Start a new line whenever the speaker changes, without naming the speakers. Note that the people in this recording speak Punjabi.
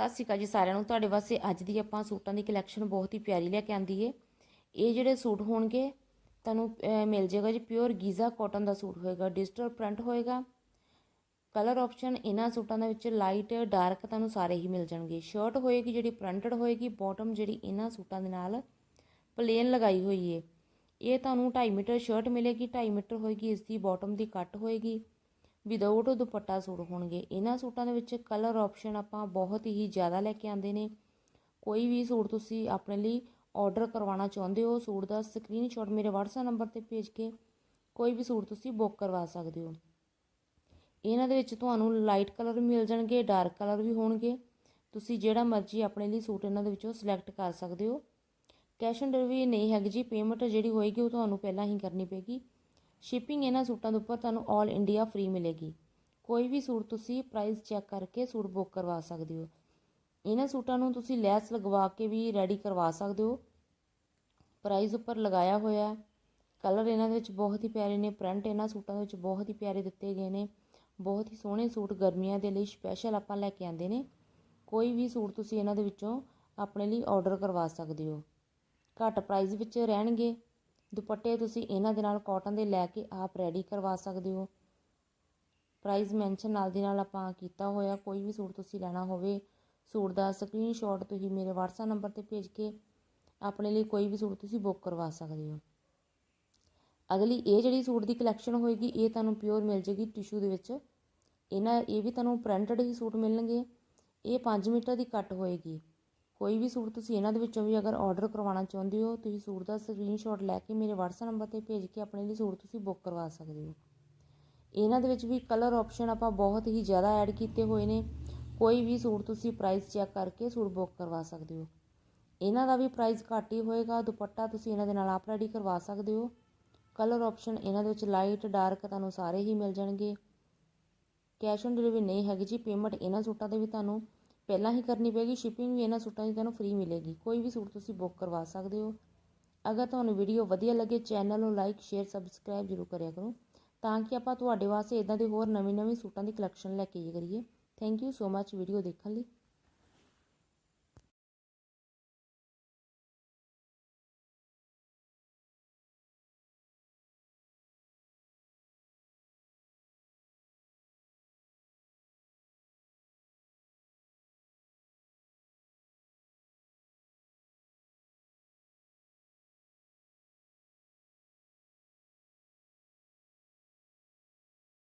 ਸਤਿ ਸ਼੍ਰੀ ਅਕਾਲ ਜੀ ਸਾਰਿਆਂ ਨੂੰ। ਤੁਹਾਡੇ ਵਾਸਤੇ ਅੱਜ ਦੀ ਆਪਾਂ ਸੂਟਾਂ ਦੀ ਕਲੈਕਸ਼ਨ ਬਹੁਤ ਹੀ ਪਿਆਰੀ ਲੈ ਕੇ ਆਂਦੀ ਏ। ਇਹ ਜਿਹੜੇ ਸੂਟ ਹੋਣਗੇ, ਤੁਹਾਨੂੰ ਮਿਲ ਜਾਏਗਾ ਜੀ ਪਿਓਰ ਗੀਜ਼ਾ ਕਾਟਨ ਦਾ ਸੂਟ ਹੋਏਗਾ ਡਿਜੀਟਲ ਪ੍ਰਿੰਟ ਹੋਏਗਾ। ਕਲਰ ਆਪਸ਼ਨ ਇਹਨਾਂ ਸੂਟਾਂ ਦੇ ਵਿੱਚ ਲਾਈਟ ਡਾਰਕ ਤੁਹਾਨੂੰ ਸਾਰੇ ਹੀ ਮਿਲ ਜਾਣਗੇ। ਸ਼ਰਟ ਹੋਏਗੀ ਜਿਹੜੀ ਪ੍ਰਿੰਟਡ ਹੋਏਗੀ ਬਾਟਮ ਜਿਹੜੀ ਇਹਨਾਂ ਸੂਟਾਂ ਦੇ ਨਾਲ ਪਲੇਨ ਲਗਾਈ ਹੋਈ ਏ। ਇਹ ਤੁਹਾਨੂੰ 2.5 ਮੀਟਰ ਸ਼ਰਟ ਮਿਲੇਗੀ 2.5 ਮੀਟਰ ਹੋਏਗੀ, ਇਸ ਦੀ ਬਾਟਮ ਦੀ ਕੱਟ ਹੋਏਗੀ। ਵਿਦਆਊਟ ਦੁਪੱਟਾ ਸੂਟ ਹੋਣਗੇ। ਇਹਨਾਂ ਸੂਟਾਂ ਦੇ ਵਿੱਚ ਕਲਰ ਆਪਸ਼ਨ ਆਪਾਂ ਬਹੁਤ ਹੀ ਜ਼ਿਆਦਾ ਲੈ ਕੇ ਆਂਦੇ ਨੇ। ਕੋਈ ਵੀ ਸੂਟ ਤੁਸੀਂ ਆਪਣੇ ਲਈ ਆਰਡਰ ਕਰਵਾਉਣਾ ਚਾਹੁੰਦੇ ਹੋ, ਸੂਟ ਦਾ ਸਕਰੀਨਸ਼ਾਟ ਮੇਰੇ WhatsApp ਨੰਬਰ ਤੇ ਭੇਜ ਕੇ ਕੋਈ ਵੀ ਸੂਟ ਤੁਸੀਂ ਬੁੱਕ ਕਰਵਾ ਸਕਦੇ ਹੋ। ਇਹਨਾਂ ਦੇ ਵਿੱਚ ਤੁਹਾਨੂੰ ਲਾਈਟ ਕਲਰ ਵੀ ਮਿਲ ਜਾਣਗੇ ਡਾਰਕ ਕਲਰ ਵੀ ਹੋਣਗੇ। ਤੁਸੀਂ ਜਿਹੜਾ ਮਰਜ਼ੀ ਆਪਣੇ ਲਈ ਸੂਟ ਇਹਨਾਂ ਦੇ ਵਿੱਚੋਂ ਸਿਲੈਕਟ ਕਰ ਸਕਦੇ ਹੋ। ਕੈਸ਼ ਔਨ ਡਿਲੀਵਰੀ ਨਹੀਂ ਹੈਗੀ ਜੀ ਪੇਮੈਂਟ ਜਿਹੜੀ ਹੋਏਗੀ ਉਹ ਤੁਹਾਨੂੰ ਪਹਿਲਾਂ ਹੀ ਕਰਨੀ ਪਏਗੀ। ਸ਼ਿਪਿੰਗ ਇਹਨਾਂ ਸੂਟਾਂ ਦੇ ਉੱਪਰ ਤੁਹਾਨੂੰ 올 ਇੰਡੀਆ ਫ੍ਰੀ ਮਿਲੇਗੀ। ਕੋਈ ਵੀ ਸੂਟ ਤੁਸੀਂ ਪ੍ਰਾਈਸ ਚੈੱਕ ਕਰਕੇ ਸੂਟ ਬੁੱਕ ਕਰਵਾ ਸਕਦੇ ਹੋ। ਇਹਨਾਂ ਸੂਟਾਂ ਨੂੰ ਤੁਸੀਂ ਲੈਸ ਲਗਵਾ ਕੇ ਵੀ ਰੈਡੀ ਕਰਵਾ ਸਕਦੇ ਹੋ। ਪ੍ਰਾਈਸ ਉੱਪਰ ਲਗਾਇਆ ਹੋਇਆ ਕਲਰ ਇਹਨਾਂ ਦੇ ਵਿੱਚ ਬਹੁਤ ਹੀ ਪਿਆਰੇ ਨੇ। ਪ੍ਰਿੰਟ ਇਹਨਾਂ ਸੂਟਾਂ ਦੇ ਵਿੱਚ ਬਹੁਤ ਹੀ ਪਿਆਰੇ ਦਿੱਤੇ ਗਏ ਨੇ। ਬਹੁਤ ਹੀ ਸੋਹਣੇ ਸੂਟ ਗਰਮੀਆਂ ਦੇ ਲਈ ਸਪੈਸ਼ਲ ਆਪਾਂ ਲੈ ਕੇ ਆਂਦੇ ਨੇ। ਕੋਈ ਵੀ ਸੂਟ ਤੁਸੀਂ ਇਹਨਾਂ ਦੇ ਵਿੱਚੋਂ ਆਪਣੇ ਲਈ ਆਰਡਰ ਕਰਵਾ ਸਕਦੇ ਹੋ। ਘੱਟ ਪ੍ਰਾਈਸ ਵਿੱਚ ਰਹਿਣਗੇ। ਦੁਪੱਟੇ ਤੁਸੀਂ ਇਹਨਾਂ ਦੇ ਨਾਲ ਕਾਟਨ ਦੇ ਲੈ ਕੇ ਆਪ ਰੈਡੀ ਕਰਵਾ ਸਕਦੇ ਹੋ। ਪ੍ਰਾਈਸ ਮੈਂਸ਼ਨ ਨਾਲ ਦੀ ਨਾਲ ਆਪਾਂ ਕੀਤਾ ਹੋਇਆ, ਕੋਈ ਵੀ ਸੂਟ ਤੁਸੀਂ ਲੈਣਾ ਹੋਵੇ, ਸੂਟ ਦਾ ਸਕਰੀਨਸ਼ਾਟ ਤੁਸੀਂ ਮੇਰੇ WhatsApp ਨੰਬਰ ਤੇ ਭੇਜ ਕੇ ਆਪਣੇ ਲਈ ਕੋਈ ਵੀ ਸੂਟ ਤੁਸੀਂ ਬੁੱਕ ਕਰਵਾ ਸਕਦੇ ਹੋ। ਅਗਲੀ, ਇਹ ਜਿਹੜੀ ਸੂਟ ਦੀ ਕਲੈਕਸ਼ਨ ਹੋਏਗੀ, ਇਹ ਤੁਹਾਨੂੰ ਪਿਓਰ ਮਿਲ ਜੇਗੀ ਟਿਸ਼ੂ ਦੇ ਵਿੱਚ। ਇਹਨਾਂ, ਇਹ ਵੀ ਤੁਹਾਨੂੰ ਪ੍ਰਿੰਟਡ ਹੀ ਸੂਟ ਮਿਲਣਗੇ। ਇਹ 5 ਮੀਟਰ ਦੀ ਕੱਟ ਹੋਏਗੀ। ਕੋਈ ਵੀ ਸੂਟ ਤੁਸੀਂ ਇਹਨਾਂ ਦੇ ਵਿੱਚੋਂ ਵੀ ਅਗਰ ਆਰਡਰ ਕਰਵਾਉਣਾ ਚਾਹੁੰਦੇ ਹੋ, ਤੁਸੀਂ ਸੂਟ ਦਾ ਸਕਰੀਨਸ਼ਾਟ ਲੈ ਕੇ ਮੇਰੇ WhatsApp ਨੰਬਰ ਤੇ ਭੇਜ ਕੇ ਆਪਣੇ ਲਈ ਸੂਟ ਤੁਸੀਂ ਬੁੱਕ ਕਰਵਾ ਸਕਦੇ ਹੋ। ਇਹਨਾਂ ਦੇ ਵਿੱਚ ਵੀ ਕਲਰ ਆਪਸ਼ਨ ਆਪਾਂ ਬਹੁਤ ਹੀ ਜ਼ਿਆਦਾ ਐਡ ਕੀਤੇ ਹੋਏ ਨੇ। ਕੋਈ ਵੀ ਸੂਟ ਤੁਸੀਂ ਪ੍ਰਾਈਸ ਚੈੱਕ ਕਰਕੇ ਸੂਟ ਬੁੱਕ ਕਰਵਾ ਸਕਦੇ ਹੋ। ਇਹਨਾਂ ਦਾ ਵੀ ਪ੍ਰਾਈਸ ਘੱਟ ਹੀ ਹੋਏਗਾ, ਦੁਪੱਟਾ ਤੁਸੀਂ ਇਹਨਾਂ ਦੇ ਨਾਲ ਆਪ ਰੈਡੀ ਕਰਵਾ ਸਕਦੇ ਹੋ। ਕਲਰ ਆਪਸ਼ਨ ਇਹਨਾਂ ਦੇ ਵਿੱਚ ਲਾਈਟ ਡਾਰਕ ਤੁਹਾਨੂੰ ਸਾਰੇ ਹੀ ਮਿਲ ਜਾਣਗੇ। ਕੈਸ਼ ਔਨ ਡਿਲੀਵਰੀ ਨਹੀਂ ਹੈਗੀ ਜੀ ਪੇਮੈਂਟ ਇਹਨਾਂ ਸੂਟਾਂ ਦੇ ਵੀ ਤੁਹਾਨੂੰ ਪਹਿਲਾਂ ਹੀ ਕਰਨੀ ਪਏਗੀ ਸ਼ਿਪਿੰਗ ਵੀ ਇਹਨਾਂ ਸੂਟਾਂ ਦੀ ਤੁਹਾਨੂੰ ਫ੍ਰੀ ਮਿਲੇਗੀ। ਕੋਈ ਵੀ ਸੂਟ ਤੁਸੀਂ ਬੁੱਕ ਕਰਵਾ ਸਕਦੇ ਹੋ। ਅਗਰ ਤੁਹਾਨੂੰ ਵੀਡੀਓ ਵਧੀਆ ਲੱਗੇ ਚੈਨਲ ਨੂੰ ਲਾਈਕ ਸ਼ੇਅਰ ਸਬਸਕ੍ਰਾਈਬ ਜ਼ਰੂਰ ਕਰਿਆ ਕਰੋ। ਤਾਂ ਕਿ ਆਪਾਂ ਤੁਹਾਡੇ ਵਾਸਤੇ ਇਦਾਂ ਦੇ ਹੋਰ ਨਵੀਂ ਨਵੀਂ ਸੂਟਾਂ ਦੀ ਕਲੈਕਸ਼ਨ ਲੈ ਕੇ ਆਈਏ ਕਰੀਏ। Thank you so much video ਦੇਖਣ ਲਈ।